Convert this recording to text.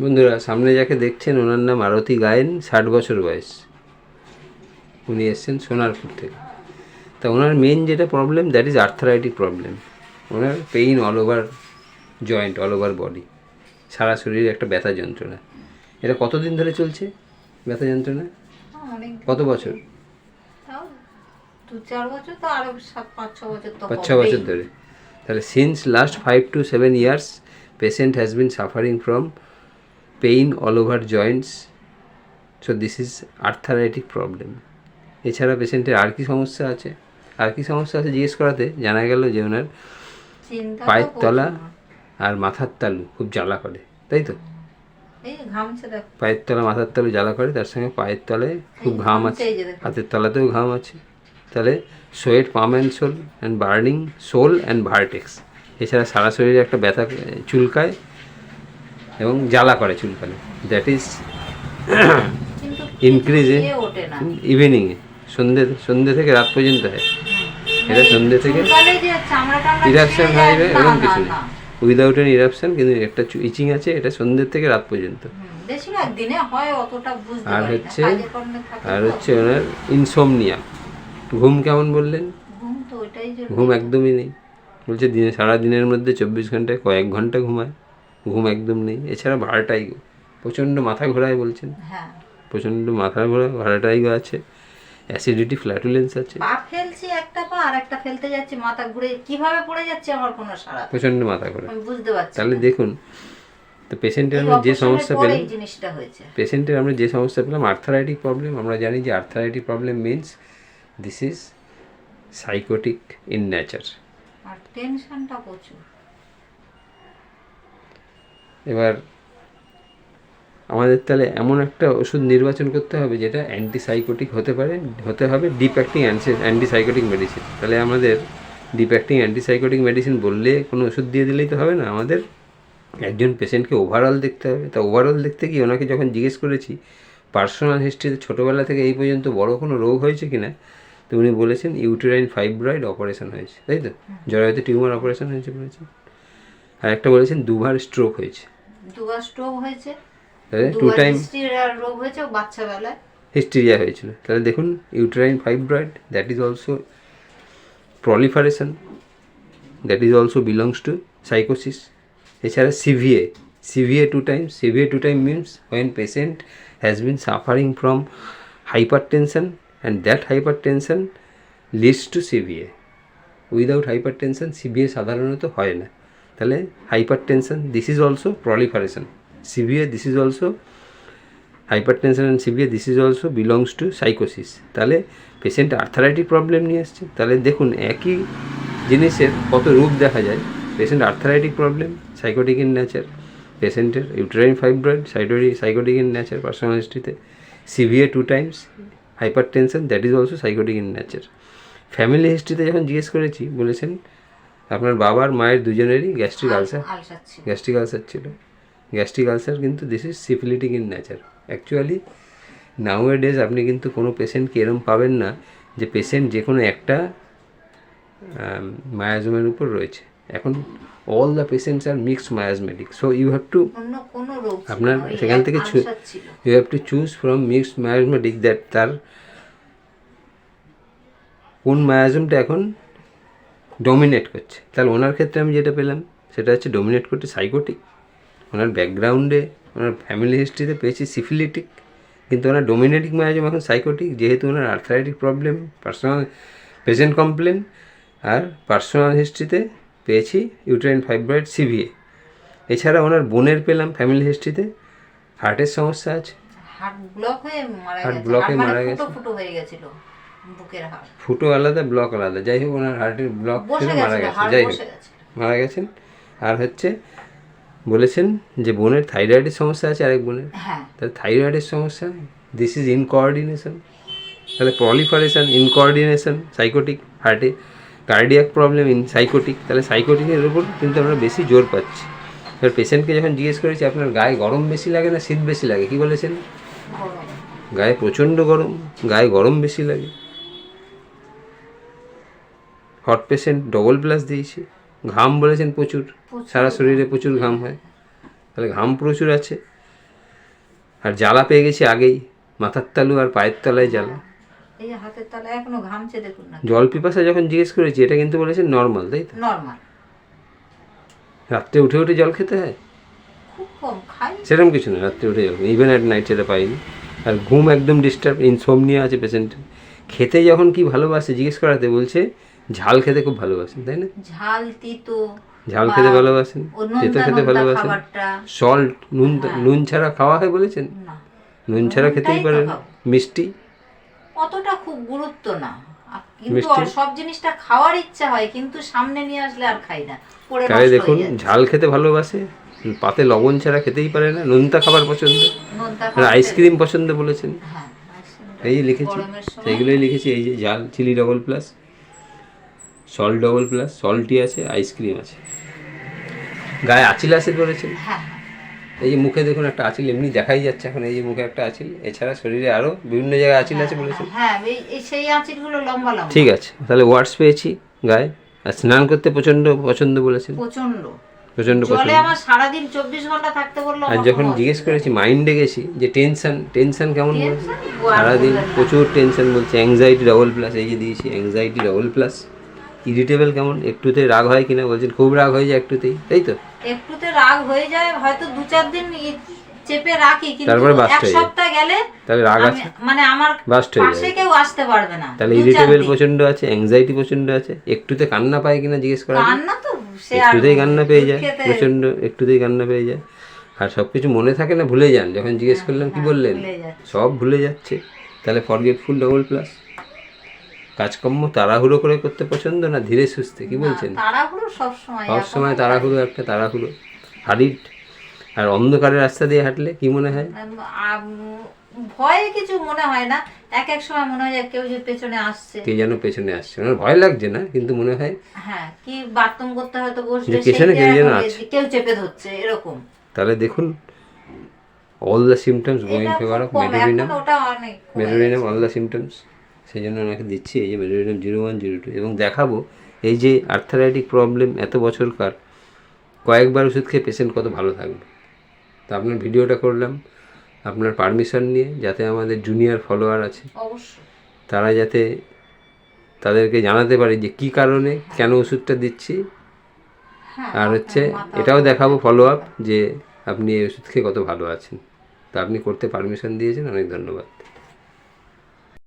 বন্ধুরা সামনে যাকে দেখছেন ওনার নাম আরতি গায়েন ষাট বছর বয়স। উনি এসছেন সোনারপুর থেকে। তা ওনার মেন যেটা problem that is arthritic problem owner pain all over joint all over body সারা শরীরে একটা ব্যথা যন্ত্রণা। এটা কতদিন ধরে চলছে ব্যথা যন্ত্রণা? কত বছর? পাঁচ ছ। বছর ধরে। তাহলে since last five to seven years patient has been suffering from pain all over joints so this is arthritic problem এছাড়া পেশেন্টের আর কি সমস্যা আছে? আর কি সমস্যা আছে জিজ্ঞেস করাতে? জানা গেল যে ওনার পায়ের তলা আর মাথার তালু খুব জ্বালা করে তাই তো? পায়ের তলা মাথার তালু জ্বালা করে তার সঙ্গে পায়ের তলায় খুব ঘাম আছে। হাতের তলাতেও ঘাম আছে। তাহলে sweat palm and sole and burning sole and vertex. এছাড়া সারা শরীরে একটা ব্যথা চুলকায় এবং জ্বালা করে চুলকালে। দ্যাট ইজ ইনক্রিজে ইভিনিংয়ে সন্ধ্যে সন্ধ্যে থেকে রাত পর্যন্ত হয়। এটা সন্ধ্যে থেকে ইরাপশন হয় এরকম কিছু নেই। উইদাউট এন ইরাপশন কিন্তু একটা ইচিং আছে এটা সন্ধ্যের থেকে রাত পর্যন্ত। আর হচ্ছে আর হচ্ছে ওনার ইনসোমনিয়া ঘুম কেমন বললেন? ঘুম একদমই নেই। বলছে দিনে সারা দিনের মধ্যে চব্বিশ ঘন্টায় কয়েক ঘণ্টা ঘুমায়। ঘুম একদম নেই। এছাড়া ভাড়াটাইগো প্রচণ্ড মাথা ঘোরায় বলছেন। হ্যাঁ। প্রচণ্ড মাথা ঘোরা ভাড়াটাইগো আছে। অ্যাসিডিটি ফ্ল্যাটুলেন্স আছে। পা ফেলছি একটা পা আর একটা ফেলতে যাচ্ছি মাথা ঘুরে কীভাবে পড়ে যাচ্ছে আমার কোনো সারা প্রচণ্ড মাথা ঘোরা বুঝতে পারছি তাহলে দেখুন তো পেশেন্টের আমরা যে সমস্যা পেলাম জিনিসটা হয়েছে। পেশেন্টের আমরা যে সমস্যা পেলাম আর্থারাইটিক প্রবলেম আমরা জানি যে arthritic problem means this is sycotic in nature আর টেনশনটা প্রচুর। এবার আমাদের তাহলে এমন একটা ওষুধ নির্বাচন করতে হবে যেটা অ্যান্টিসাইকোটিক হতে পারে হতে হবে ডিপ অ্যাক্টিং অ্যান্টিসাইকোটিক মেডিসিন তাহলে আমাদের ডিপ অ্যাক্টিং অ্যান্টিসাইকোটিক মেডিসিন বললে কোনো ওষুধ দিয়ে দিলেই তো হবে না। আমাদের একজন পেশেন্টকে ওভারঅল দেখতে হবে। তা ওভারঅল দেখতে গিয়ে ওনাকে যখন জিজ্ঞেস করেছি পার্সোনাল হিস্ট্রিতে ছোটোবেলা থেকে এই পর্যন্ত বড় কোনো রোগ হয়েছে কি না তো উনি বলেছেন ইউটেরাইন ফাইব্রয়েড অপারেশন হয়েছে। তাই তো? জরায়ুতে টিউমার অপারেশন হয়েছে বলেছেন। আর একটা বলেছেন দুবার স্ট্রোক হয়েছে। দুবার স্ট্রোক হয়েছে। টু টাইম রোগ হয়েছে বাচ্চা বেলায় হিস্টেরিয়া হয়েছিল। তাহলে দেখুন uterine fibroid that is also proliferation that is also belongs to sycosis এছাড়া CVA CVA two time CVA two time means when patient has been suffering from hyper tension and that hyper tension leads to CVA without hyper tension CVA সাধারণত হয় না। তাহলে hyper tension this is also proliferation CVA this is also hypertension and severe this is also belongs to sycosis তাহলে patient arthritic problem নিয়ে আসছে তাহলে দেখুন, একই জিনিসের কত রূপ দেখা যায়। Patient arthritic problem sycotic in nature পেশেন্টের ইউটেরাইন ফাইব্রয়েড সাইটোরি sycotic in nature personal হিস্ট্রিতে CVA two times hyper tension that is also sycotic in nature family হিস্ট্রিতে যখন জিজ্ঞেস করেছি, বলেছেন আপনার বাবার মায়ের দুজনেরই গ্যাস্ট্রিক আলসার গ্যাস্ট্রিক আলসার ছিল। গ্যাস্ট্রিক আলসার কিন্তু this is syphilitic in nature actually nowadays আপনি কিন্তু কোনো পেশেন্টকে এরম পাবেন না যে পেশেন্ট যে কোনো একটা মায়াজমের উপর রয়েছে। এখন all the patients are mixed miasmatic so you have to আপনার সেখান থেকে you have to choose from mixed miasmatic that তার কোন মায়াজমটা এখন ডমিনেট করছে। তাহলে ওনার ক্ষেত্রে আমি যেটা পেলাম সেটা হচ্ছে ডমিনেট করতে সাইকোটিক ওনার ব্যাকগ্রাউন্ডে ওনার ফ্যামিলি হিস্ট্রিতে পেয়েছি সিফিলিটিক কিন্তু ওনার ডোমিনেটিক মায়াজম এখন সাইকোটিক যেহেতু ওনার arthritic problem personal patient complain আর পার্সোনাল হিস্ট্রিতে পেয়েছি ইউট্রাইন ফাইব্রয়েড সিভিএ এছাড়া ওনার বোনের পেলাম ফ্যামিলি হিস্ট্রিতে হার্টের সমস্যা আছে। হার্ট ব্লক হয়ে মারা গেছে। হার্ট হয়ে মানে মারা গেছে। ফুটো হয়ে গেছিল। বুকের হাড়। ফুটো আলাদা ব্লক আলাদা। যাই হোক ওনার হার্টের ব্লক ছিল মারা গেছে। যাই হোক মারা গেছেন। আর হচ্ছে বলেছেন যে বোনের থাইরয়েডের সমস্যা আছে আরেক বোনের। হ্যাঁ। তাহলে থাইরয়েডের সমস্যা? দিস ইজ ইনকোঅর্ডিনেশন তাহলে প্রলিফারেশন ইনকোঅর্ডিনেশন সাইকোটিক হার্টে কার্ডিয়াক প্রবলেম ইন সাইকোটিক তাহলে সাইকোটিকের উপর কিন্তু আমরা বেশি জোর পাচ্ছি। এবার পেশেন্টকে যখন জিজ্ঞেস করেছি আপনার গায়ে গরম বেশি লাগে না শীত বেশি লাগে? কি বলেছেন? গায়ে প্রচণ্ড গরম গায়ে গরম বেশি লাগে। হট পেশেন্ট ডবল প্লাস দিয়েছি। ঘাম বলেছেন প্রচুর। সারা শরীরে প্রচুর ঘাম হয়। তাহলে ঘাম প্রচুর আছে। আর জ্বালা পেয়ে গেছি আগেই। মাথার তালু আর পায়ের তলায় জ্বালা। জল পিপাসা যখন জিজ্ঞেস করেছি এটা কিন্তু বলেছেন নর্মাল তাই তো? রাত্রে উঠে উঠে জল খেতে হয়? সেরকম কিছু না রাত্রে উঠে জল ইভেন অ্যাট নাইট সেটা পাইনি। আর ঘুম একদম ডিস্টার্ব ইনসোমনিয়া আছে পেশেন্টের খেতে যখন কি ভালোবাসে জিজ্ঞেস করাতে বলছে ঝাল খেতে খুব ভালোবাসেন তাই না? ঝাল তিতো ঝাল খেতে ভালোবাসেন? তেতো খেতে ভালোবাসেন? সল্ট নুন নুন ছাড়া খাওয়া হয় বলেছেন? নুন ছাড়া খেতেই পারেন। মিষ্টি? অতটা খুব গুরুত্ব না। কিন্তু? সব জিনিসটা খাওয়ার ইচ্ছা হয় কিন্তু সামনে নিয়ে আসলে আর খাই না। তাহলে দেখুন ঝাল খেতে ভালোবাসে পাতে লবণ ছাড়া খেতেই পারে না নোনতা খাবার পছন্দ। আর আইসক্রিম পছন্দ বলেছেন। হ্যাঁ এই লিখেছি সেইগুলোই লিখেছি এই যে ঝাল chilli double plus. Salt double plus salty আছে আইসক্রিম আছে। গায়ে আচিল আছে বলেছেন হ্যাঁ এই যে মুখে দেখুন একটা আচিল এমনি দেখাই যাচ্ছে এখন এই যে মুখে একটা আচিল এছাড়া শরীরে আরও বিভিন্ন জায়গায় আচিল আছে বলেছেন। হ্যাঁ এই- এই সেই আঁচিলগুলো লম্বা লম্বা। ঠিক আছে তাহলে ওয়ার্ডস পেয়েছি গায়ে আর স্নান করতে প্রচণ্ড পছন্দ বলেছেন। প্রচণ্ড প্রচণ্ড জলে পছন্দ। আমার সারাদিন চব্বিশ ঘণ্টা থাকতে বলল আর যখন জিজ্ঞেস করেছি মাইন্ডে গেছি যে টেনশন টেনশন কেমন? আর সারাদিন প্রচুর টেনশন বলছে অ্যাংজাইটি ডবল প্লাস এই যে দিয়েছি অ্যাংজাইটি ডবল প্লাস ইরিটেবল কেমন? একটুতে রাগ হয় কিনা? বলছেন খুব রাগ হয়ে যায় একটুতেই তাই তো? একটুতে রাগ হয়ে যায় হয়তো দু চার দিন চেপে রাখি কিন্তু তারপরে এক হয়ে। সপ্তাহ গেলে তাহলে রাগ আছে? মানে আমার বাস্ট হয়ে যায়। কেউ আসতে পারবে না তাহলে ইরিটেবল দিন। প্রচণ্ড আছে অ্যাংজাইটি প্রচণ্ড আছে একটুতে কান্না পায় কিনা জিজ্ঞেস করা কান্না তো সে একটুতেই কান্না পেয়ে যায় প্রচণ্ড একটুতেই কান্না পেয়ে যায়। আর সব কিছু মনে থাকে না ভুলে যান যখন জিজ্ঞেস করলাম কি বললেন? সব ভুলে যাচ্ছে। তাহলে ফরগেটফুল ডবল প্লাস কাজকর্ম তাড়াহুড়ো করে করতে পছন্দ না ধীরে সুস্থে কি বলছেন? তাড়াহুড়ো সবসময় সব সময় তাড়াহুড়ো একটা তাড়াহুড়ো। হারিট আর অন্ধকারের রাস্তা দিয়ে হাঁটলে কি মনে হয়? ভয় কিছু মনে হয় না। এক এক সময় মনে হয় কেউ যে পেছনে আসছে। কে যেন পেছনে আসছে। মানে ভয় লাগছে না কিন্তু মনে হয় হ্যাঁ কি বাথরুম করতে হয়তো সেই পেছনে কেউ যেন আছে। কেউ চেপে ধরছে এরকম। তাহলে দেখুন অল দ্য সিমটমস গোয়িং এটা ফেভার খুব অফ কম, মেডোরিনাম এখন ওটা সেই জন্য ওনাকে দিচ্ছি এই যে medorrhinum zero one zero two এবং দেখাবো এই যে আর্থারাইটিক প্রবলেম এত বছরকার কয়েকবার ওষুধ খেয়ে পেশেন্ট কত ভালো থাকবে। তো আপনার ভিডিওটা করলাম আপনার পারমিশন নিয়ে যাতে আমাদের জুনিয়র ফলোয়ার আছে। তারা যাতে তাদেরকে জানাতে পারে যে কি কারণে কেন ওষুধটা দিচ্ছি। হ্যাঁ আর হচ্ছে এটাও দেখাবো ফলো আপ যে আপনি এই ওষুধ খেয়ে কত ভালো আছেন। তা আপনি করতে পারমিশন দিয়েছেন অনেক ধন্যবাদ।